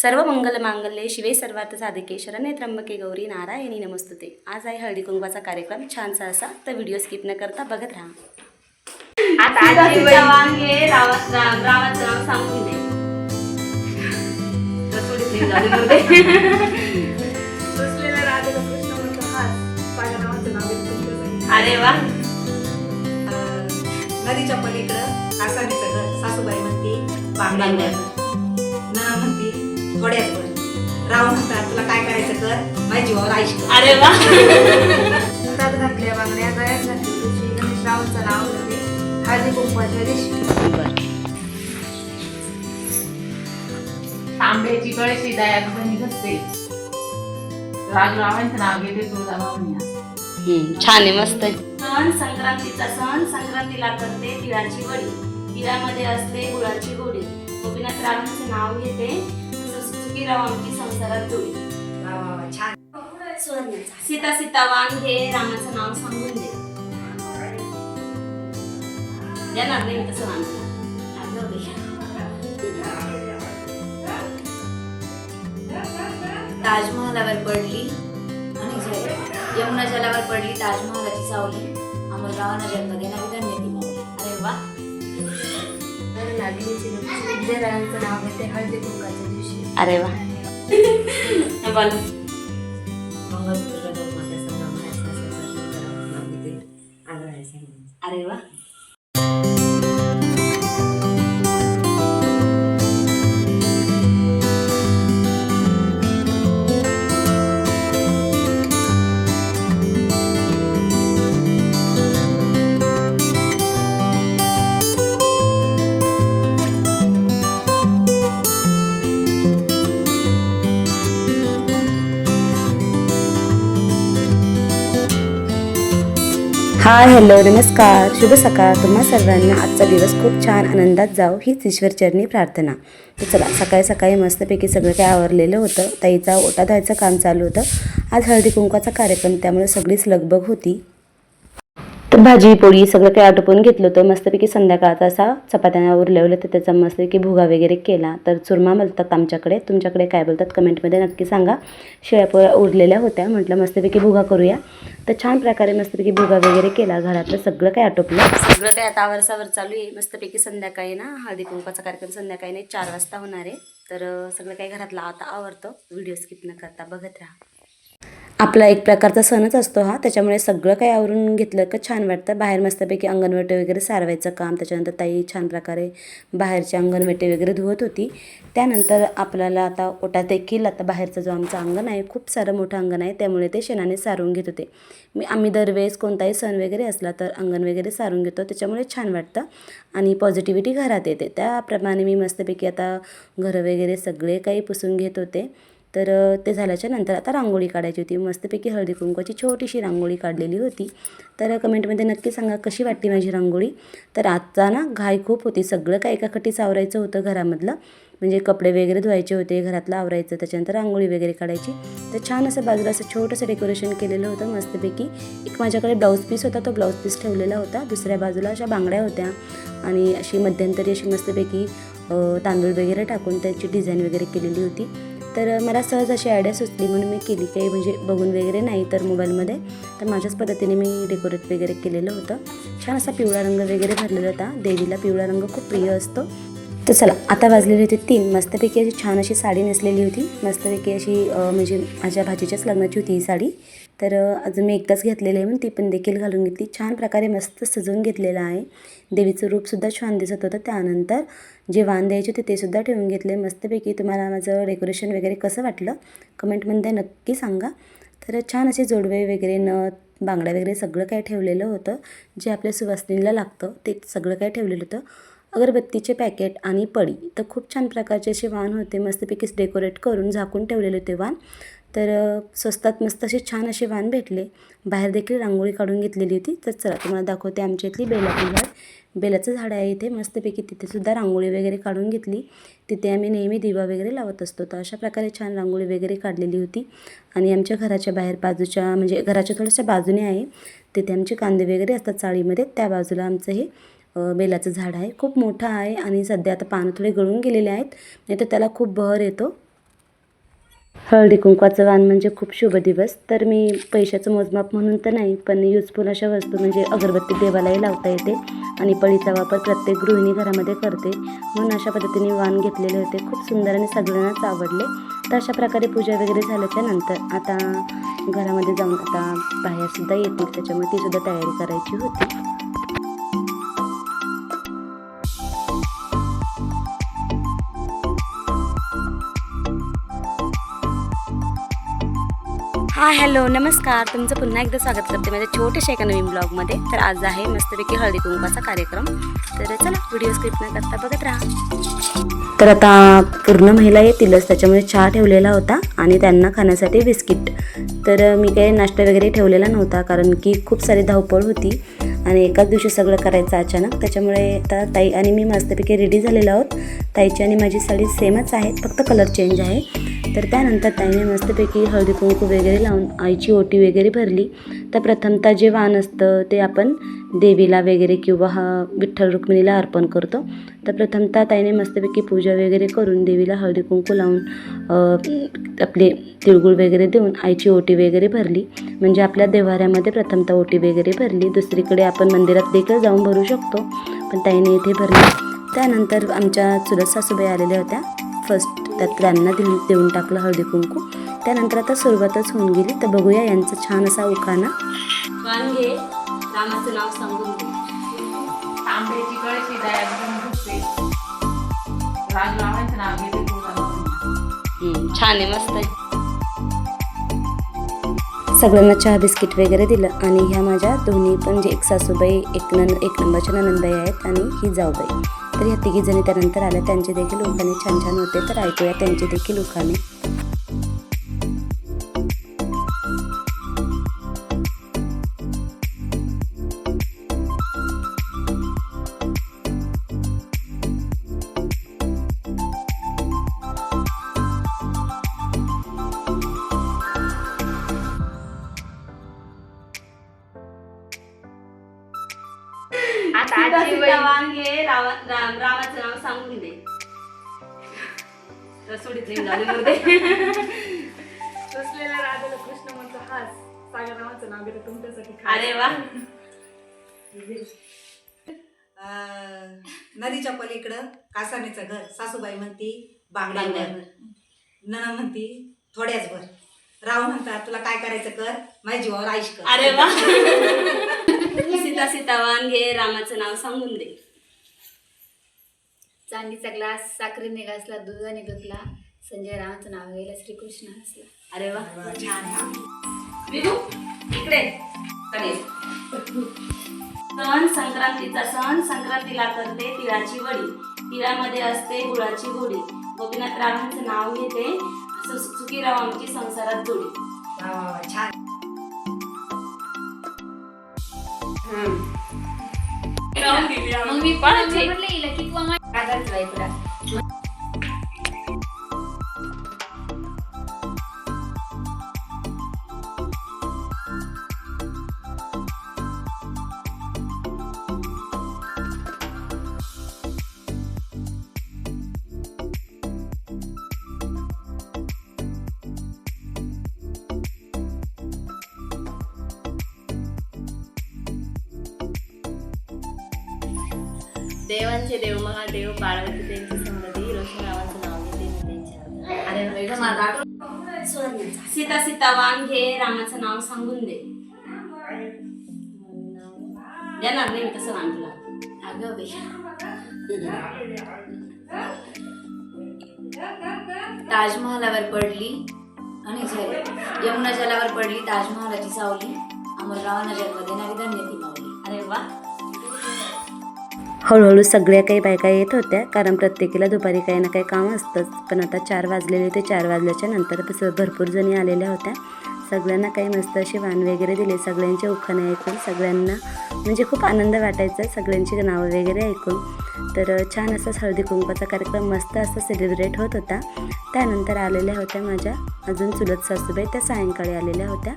सर्व मंगल मांगल्ये शिवे सर्वार्थ साधिके शरण्ये त्र्यंबके गौरी नारायणी नमस्तुते. आज आहे हळदी कुंकवाचा कार्यक्रम छानसा असा तर व्हिडिओ स्किप न करता बघत राहा. आता रावत सांगून दे. अरे वा. नदीच्या पलीकडं आसानीचं घर सासूबाई म्हणते बांगड्या ना म्हणते थोड्याच वर राव म्हणतात तुला काय करायचं कर? माझ्या जीवावर आईश. अरे वा. हातात घातल्या बांगड्या गळ्यात घातली तुझी गणेश रावांचं नाव हळदी दिवशी. तांब्याची कळशी दया बहिणी घसते. राजरावांचं नाव घेते तुळजाभवानी छान आहे मस्त आहे. सण संक्रांतीचा सण संक्रांतीला करते तिळाची वडी. तिळामध्ये असते गुळाची गोडी. गोपीनाथ रावांचे नाव घेते सुखी राव आमची संसारात जोडी छान. सुवर्णाचा. सीता सीता वांगे रामाचं नाव सांगून दे. देणार नाही तसं वांग ताजमहालावर पडली. आणि यमुना जलावर पडली ताजमहालाची सावली. अमोलरावांना जन्म देणारी धन्यती अरे वा. तर नाव घेते हळदी कुंकाचे अरे वा. बोल. मंगळसूत्र दोन हाय हॅलो नमस्कार. शुभ सकाळ. तुम्हा सर्वांना आजचा दिवस खूप छान आनंदात जाऊ हीच ईश्वरचरणी प्रार्थना. तर चला सकाळी सकाळी मस्तपैकी सगळं काय आवरलेलं होतं. ताईचा ओटा धुवायचं काम चालू होतं. आज हळदी कुंकवाचा कार्यक्रम त्यामुळे सगळीच लगबग होती. तर भाजी पोळी सगळं काही आटोपून घेतलं होतं. मस्तपैकी संध्याकाळचा असा चपात्यांना उरलेवलं तर त्याचा मस्तपैकी भुगा वगैरे केला. तर चुरमा बोलतात आमच्याकडे. तुमच्याकडे काय बोलतात कमेंटमध्ये नक्की सांगा. शिळ्या पोळ्या उरलेल्या होत्या. म्हटलं मस्तपैकी भुगा करूया. तर छान प्रकारे मस्तपैकी भुगा वगैरे केला. घरातलं सगळं काही आटोपलं. सगळं काही आता आवरसावर चालू आहे. मस्तपैकी संध्याकाळी ना हळदी कुंकाचा कार्यक्रम संध्याकाळी नाही चार वाजता होणार आहे. तर सगळं काही घरातलं आता आवडतं व्हिडिओ स्किप न करता बघत राहा. आपला एक प्रकारचा सणच असतो हा. त्याच्यामुळे सगळं काही आवरून घेतलं का छान वाटतं. बाहेर मस्तपैकी अंगणवेटे वगैरे सारवायचं काम. त्याच्यानंतर ताई छान प्रकारे बाहेरचे अंगणवेटे वगैरे धुवत होती. त्यानंतर आपल्याला आता ओटा देखील आता बाहेरचं जो आमचं अंगण आहे खूप सारं मोठं अंगण आहे. त्यामुळे ते शेणाने सारून घेत होते. मी आम्ही दरवेळेस कोणताही सण वगैरे असला तर अंगण वगैरे सारून घेतो. त्याच्यामुळे छान वाटतं आणि पॉझिटिव्हिटी घरात येते. त्याप्रमाणे मी मस्तपैकी आता घरं वगैरे सगळे काही पुसून घेत होते. तर ते झाल्याच्यानंतर आता रांगोळी काढायची होती. मस्तपैकी हळदी कुंकवाची छोटीशी रांगोळी काढलेली होती. तर कमेंटमध्ये नक्की सांगा कशी वाटली माझी रांगोळी? तर आजचा ना घाई खूप होती. सगळं काय एका सावरायचं होतं घरामधलं. म्हणजे कपडे वगैरे धुवायचे होते घरातलं आवरायचं त्याच्यानंतर रांगोळी वगैरे काढायची. तर छान असं बाजूला असं छोटंसं डेकोरेशन केलेलं होतं मस्तपैकी. एक माझ्याकडे ब्लाऊज पीस होता तो ब्लाऊज पीस ठेवलेला होता. दुसऱ्या बाजूला अशा बांगड्या होत्या. आणि अशी मध्यंतरी अशी मस्तपैकी तांदूळ वगैरे टाकून त्याची डिझाईन वगैरे केलेली होती. तर मला सहज अशी आयडिया सुचली म्हणून मी केली. काही म्हणजे बघून वगैरे नाही तर मोबाईलमध्ये. तर माझ्याच पद्धतीने मी डेकोरेट वगैरे केलेलं होतं. छान असा पिवळा रंग वगैरे भरलेला होता. देवीला पिवळा रंग खूप प्रिय असतो. तर चला आता वाजलेली होती तीन. मस्तपैकी अशी छान अशी साडी नेसलेली होती. मस्तपैकी अशी म्हणजे माझ्या भाजीच्याच लग्नाची होती ही साडी. तर अजून मी एकदाच घेतलेली आहे म्हणून ती पण देखील घालून घेतली. छान प्रकारे मस्त सजवून घेतलेलं आहे. देवीचं रूपसुद्धा छान दिसत होतं त्यानंतर. जे वाण द्यायचे होते ते सुद्धा ठेवून घेतले. मस्तपैकी तुम्हाला माझं डेकोरेशन वगैरे कसं वाटलं? कमेंटमध्ये नक्की सांगा. तर छान असे जोडवे वगैरे नथ बांगड्या वगैरे सगळं काय ठेवलेलं होतं. जे आपल्या सुवासिनीला लागतं ते सगळं काय ठेवलेलं होतं. अगरबत्तीचे पॅकेट आणि पडी. तर खूप छान प्रकारचे असे वाण होते. मस्तपैकीच डेकोरेट करून झाकून ठेवलेले होते वाण. तर स्वस्तात मस्त असे छान असे वाण भेटले. बाहेर देखील रांगोळी काढून घेतलेली होती. तर चला तुम्हाला दाखवते आमच्या इथली बेलाची झाड. बेलाचं झाड आहे इथे. मस्तपैकी तिथेसुद्धा रांगोळी वगैरे काढून घेतली. तिथे आम्ही नेहमी दिवा वगैरे लावत असतो. तर अशा प्रकारे छान रांगोळी वगैरे काढलेली होती. आणि आमच्या घराच्या बाहेर बाजूच्या म्हणजे घराच्या थोड्याशा बाजूने आहे. तिथे आमचे कांदे वगैरे असतात चाळीमध्ये. त्या बाजूला आमचं हे बेलाचं झाड आहे. खूप मोठं आहे आणि सध्या आता पानं थोडे गळून गेलेले आहेत. नाही तर त्याला खूप बहर येतो. हळदी कुंकवाचं वाण म्हणजे खूप शुभ दिवस. तर मी पैशाचं मोजमाप म्हणून तर नाही पण युजफुल अशा वस्तू म्हणजे अगरबत्ती देवालाही लावता येते आणि पळीचा वापर प्रत्येक गृहिणी घरामध्ये करते. म्हणून अशा पद्धतीने वाण घेतलेले होते. खूप सुंदर आणि सगळ्यांनाच आवडले. तर अशा प्रकारे पूजा वगैरे झाल्याच्यानंतर आता घरामध्ये जाऊन आता बाहेरसुद्धा येतील. त्याच्यामुळे तीसुद्धा तयारी करायची होती. हा हॅलो नमस्कार. तुमचं पुन्हा एकदा स्वागत करते माझ्या छोट्याशा एका नवीन ब्लॉगमध्ये. तर आज आहे मस्तपैकी हळदी कुंकवाचा कार्यक्रम. तर चला व्हिडिओ स्क्रिप्ट न करता बघत राहा. तर आता पूर्ण महिला येतीलच त्याच्यामुळे चहा ठेवलेला होता आणि त्यांना खाण्यासाठी बिस्किट. तर मी काही नाश्ता वगैरे ठेवलेला नव्हता कारण की खूप सारी धावपळ होती आणि एकाच दिवशी सगळं करायचं अचानक. त्याच्यामुळे आता ताई आणि मी मस्तपैकी रेडी झालेलो आहोत. ताईची आणि माझी साडी सेमच आहे फक्त कलर चेंज आहे. तर त्यानंतर ताईने मस्तपैकी हळदी कुंकू वगैरे लावून आईची ओटी वगैरे भरली. तर प्रथमतः जे वाण असतं ते आपण देवीला वगैरे किंवा हा विठ्ठल रुक्मिणीला अर्पण करतो. तर प्रथमतः ताईने मस्तपैकी पूजा वगैरे करून देवीला हळदी कुंकू लावून आपले तिळगुळ वगैरे देऊन आईची ओटी वगैरे भरली. म्हणजे आपल्या देवाऱ्यामध्ये प्रथमतः ओटी वगैरे भरली. दुसरीकडे आपण मंदिरात देखील जाऊन भरू शकतो. पण ताईने इथे भरली. त्यानंतर आमच्या चुलत सासूबाई आलेल्या होत्या. फर्स्ट त्यात त्यांना दिल देऊन टाकलं हळदी कुंकू. त्यानंतर आता सुरुवातच होऊन गेली. तर बघूया यांचा छान असा उखाणा. वांगे रामाचं नाव सांगून दे. तांब्याची कळशी दयात घेऊन झोपते राजरावांचं नाव घेते तुळजाभवानी. छान आहे मस्त आहे. सगळ्यांना चहा बिस्किट वगैरे दिलं. आणि ह्या माझ्या दोन्ही पण म्हणजे एक सासूबाई एक नन एक नंबरच्या ननंदबाई आहेत आणि ही जाऊबाई. तर या तिघी जणी त्यानंतर आल्या. त्यांचे देखील उखाणे छान छान होते. तर ऐकूया त्यांचे देखील उखाणे. रसोडीत निघाले मध्ये बसलेल्या राधाला कृष्ण म्हणतो हास सागररावांचं नाव घेतो तुमच्यासाठी खास. अरे वा. अं, नदीच्या पलीकडं कासानीचं घर सासूबाई म्हणती बांगड्यावर. बांगड्यावर. नन म्हणती थोड्याच भर राव म्हणतात तुला काय करायचं कर? माझ्या जीवावर आईश कर. अरे वा. सीता सीता वांगे रामाचं नाव सांगून दे. चांदीचा ग्लास साखरेने घासला दुधाने धुतला संजय रावांचं नाव घ्यायला श्रीकृष्ण हसला अरे वा छान. विदू इकडे. कडे. सण संक्रांतीचा सण संक्रांतीला करते तिळाची वडी. तिळामध्ये असते गुळाची गोडी. गोपीनाथ रावांचं नाव घेते. सु- सुखी राव आमची संसारात जोडी छान. मग मी पण म्हटलं की किंवा राधाच देवांचे देव महादेव पार्वती त्यांची संगती रोशनरावांचं नाव घेते मी त्यांच्या अरे सीता सीता वांगे रामाचं नाव सांगून दे. देणार नाही तसं वांग तुला. अगं बे ताजमहालावर पडली आणि झाली. यमुना जलावर पडली ताजमहालाची सावली अमररावांना जन्म देणारी धन्य ती माऊली अरे वा. हळूहळू सगळ्या काही बायका येत होत्या कारण प्रत्येकीला दुपारी काही ना काही काम असतंच. पण आता चार वाजलेले ते चार वाजल्याच्या नंतर भरपूर जणी आलेल्या होत्या. सगळ्यांना काही मस्त असे वाण वगैरे दिले सगळ्यांचे उखाणे ऐकून सगळ्यांना म्हणजे खूप आनंद वाटायचा सगळ्यांची नावं वगैरे ऐकून. तर छान असा हळदी कुंकवाचा कार्यक्रम मस्त असा सेलिब्रेट होत होता. त्यानंतर आलेल्या होत्या माझ्या अजून चुलत सासूबाई त्या सायंकाळी आलेल्या होत्या.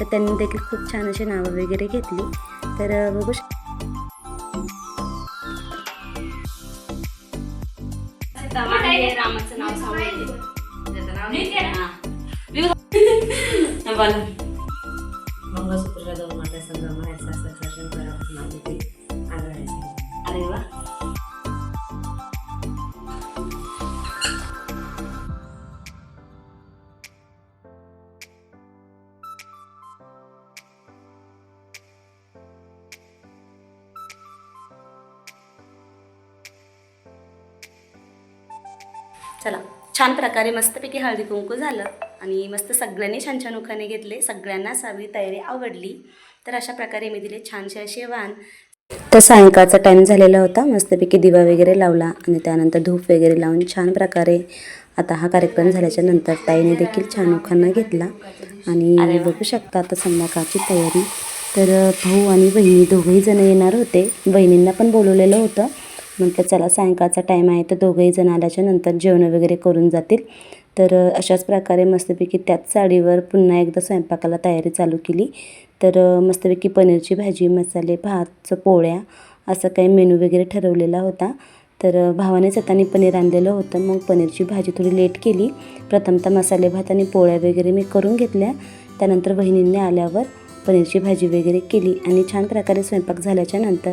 तर त्यांनी देखील खूप छान अशी नावं वगैरे घेतली. तर बघू रामाचं नाव सांगले त्याचं नाव नाही जाऊन माझ्या संग्राम आहे असं माझे छान प्रकारे मस्तपैकी हळदी कुंकू झालं आणि मस्त सगळ्यांनी छान छान उखाणे घेतले. सगळ्यांना सावी तयारी आवडली. तर अशा प्रकारे मी दिले छानसे असे वाण. तर सायंकाळचा टाईम झालेला होता. मस्तपैकी दिवा वगैरे लावला आणि त्यानंतर धूप वगैरे लावून छान प्रकारे आता हा कार्यक्रम झाल्याच्यानंतर ताईने देखील छान उखाणा घेतला. आणि बघू शकता आता संध्याकाळची तयारी. तर भाऊ आणि बहिणी दोघंही जण येणार होते. बहिणींना पण बोलवलेलं होतं. म्हटलं चला सायंकाळचा टाईम आहे तर दोघंही जण आल्याच्यानंतर जेवण वगैरे करून जातील. तर अशाच प्रकारे मस्तपैकी त्याच साडीवर पुन्हा एकदा स्वयंपाकाला तयारी चालू केली. तर मस्तपैकी पनीरची भाजी मसाले भात पोळ्या असं काही मेनू वगैरे ठरवलेला होता. तर भावानेच हाताने पनीर आणलेलं होतं. मग पनीरची भाजी थोडी लेट केली. प्रथमतः मसाले भात आणि पोळ्या वगैरे मी करून घेतल्या. त्यानंतर बहिणींनी आल्यावर पनीरची भाजी वगैरे केली आणि छान प्रकारे स्वयंपाक झाल्याच्यानंतर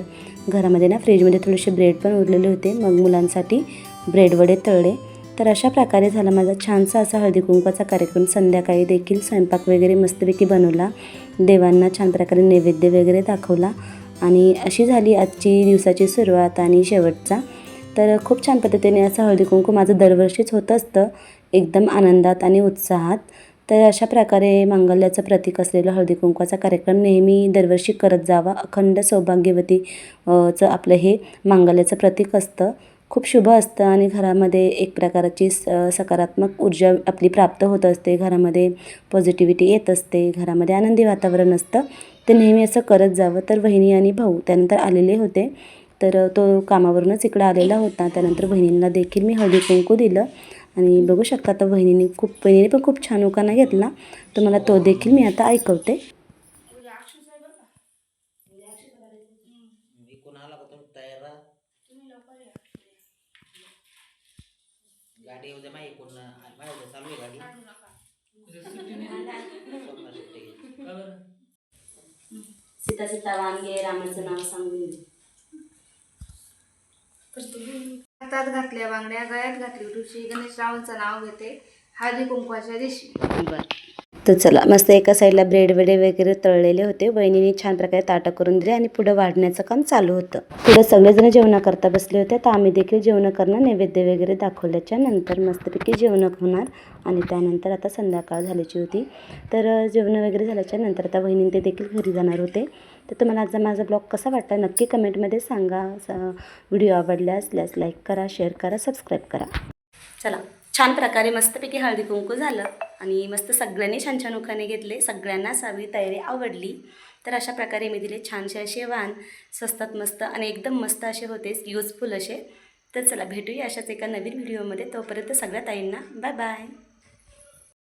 घरामध्ये ना फ्रीजमध्ये थोडेसे ब्रेड पण उरलेले होते. मग मुलांसाठी ब्रेड वडे तळले. तर अशा प्रकारे झाला माझा छानसा असा हळदी कुंकवाचा कार्यक्रम. संध्याकाळी देखील स्वयंपाक वगैरे मस्तपैकी बनवला. देवांना छान प्रकारे नैवेद्य वगैरे दाखवला. आणि अशी झाली आजची दिवसाची सुरुवात आणि शेवटचा. तर खूप छान पद्धतीने असं हळदी कुंकू माझं दरवर्षीच होत असतं. एकदम आनंदात आणि उत्साहात. तर अशा प्रकारे मांगल्याचं प्रतीक असलेला हळदी कुंकवाचा कार्यक्रम नेहमी दरवर्षी करत जावा. अखंड सौभाग्यवती चं आपलं हे मांगल्याचं प्रतीक असतं. खूप शुभ असतं आणि घरामध्ये एक प्रकारची स सकारात्मक ऊर्जा आपली प्राप्त होत असते. घरामध्ये पॉझिटिव्हिटी येत असते. घरामध्ये आनंदी वातावरण असतं. ते नेहमी असं करत जावं. तर बहिणी आणि भाऊ त्यानंतर आलेले होते. तर तो कामावरूनच इकडं आलेला होता. त्यानंतर बहिणींना देखील मी हळदी कुंकू दिलं. आणि बघू शकता आता बहिणीने खूप बहिणीने पण खूप छान उखाणा घेतला. तर मला तो देखील मी आता ऐकवते. गाडी माझ्या चालू आहे गाडी. सीता सीता वाणगे रामाचं नाव सांगून हातात घातल्या बांगड्या गळ्यात घातली ऋषी गणेश रावांचं नाव घेते हळदी कुंकवाच्या दिवशी तर चला मस्त एका साईडला ब्रेड वेडे वगैरे तळलेले होते. वहिनीने छान प्रकारे ताटं करून दिले आणि पुढं वाढण्याचं काम चालू होतं. पुढं सगळेजण जेवणं करता बसले होते. तर आम्ही देखील जेवणं करणं नैवेद्य वगैरे दाखवल्याच्या नंतर मस्तपैकी जेवणं होणार. आणि त्यानंतर आता संध्याकाळ झाल्याची होती. तर जेवणं वगैरे झाल्याच्यानंतर आता वहिनी ते देखील घरी जाणार होते. तर तुम्हाला आजचा माझा ब्लॉग कसा वाटला नक्की कमेंटमध्ये सांगा. व्हिडिओ आवडला असल्यास लाईक करा शेअर करा सबस्क्राईब करा. चला. छान प्रकारे मस्तपैकी हळदी कुंकू झालं आणि मस्त सगळ्यांनी छान छान उखाणे घेतले. सगळ्यांना सावी तयारी आवडली. तर अशा प्रकारे मी दिले छानसे असे वाण. स्वस्तात मस्त आणि एकदम मस्त असे होते. यूजफुल असे. तर चला भेटूया अशाच एका नवीन व्हिडिओमध्ये तोपर्यंत सगळ्या ताईंना बाय बाय